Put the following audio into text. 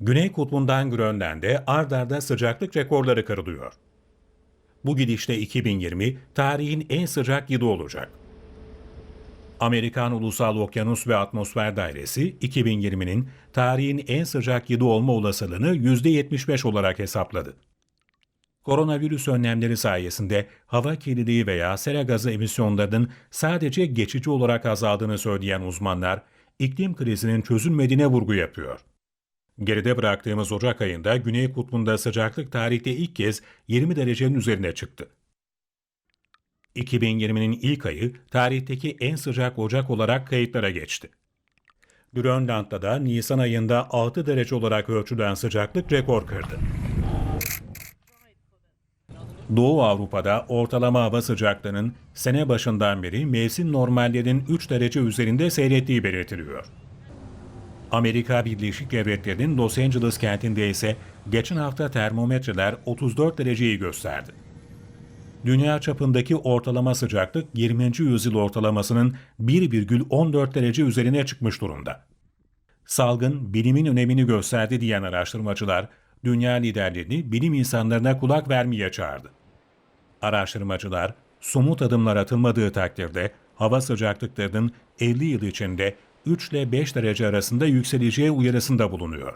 Güney kutbundan Grönland'e ard arda sıcaklık rekorları kırılıyor. Bu gidişle 2020 tarihin en sıcak yılı olacak. Amerikan Ulusal Okyanus ve Atmosfer Dairesi 2020'nin tarihin en sıcak yılı olma olasılığını %75 olarak hesapladı. Koronavirüs önlemleri sayesinde hava kirliliği veya sera gazı emisyonlarının sadece geçici olarak azaldığını söyleyen uzmanlar, iklim krizinin çözülmediğine vurgu yapıyor. Geride bıraktığımız Ocak ayında Güney Kutbu'nda sıcaklık tarihte ilk kez 20 derecenin üzerine çıktı. 2020'nin ilk ayı tarihteki en sıcak Ocak olarak kayıtlara geçti. Grönland'da da Nisan ayında 6 derece olarak ölçülen sıcaklık rekor kırdı. Doğu Avrupa'da ortalama hava sıcaklığının sene başından beri mevsim normallerinin 3 derece üzerinde seyrettiği belirtiliyor. Amerika Birleşik Devletleri'nin Los Angeles kentinde ise geçen hafta termometreler 34 dereceyi gösterdi. Dünya çapındaki ortalama sıcaklık 20. yüzyıl ortalamasının 1,14 derece üzerine çıkmış durumda. Salgın bilimin önemini gösterdi diyen araştırmacılar, dünya liderlerini bilim insanlarına kulak vermeye çağırdı. Araştırmacılar, somut adımlar atılmadığı takdirde hava sıcaklıklarının 50 yıl içinde 3 ile 5 derece arasında yükseleceği uyarısında bulunuyor.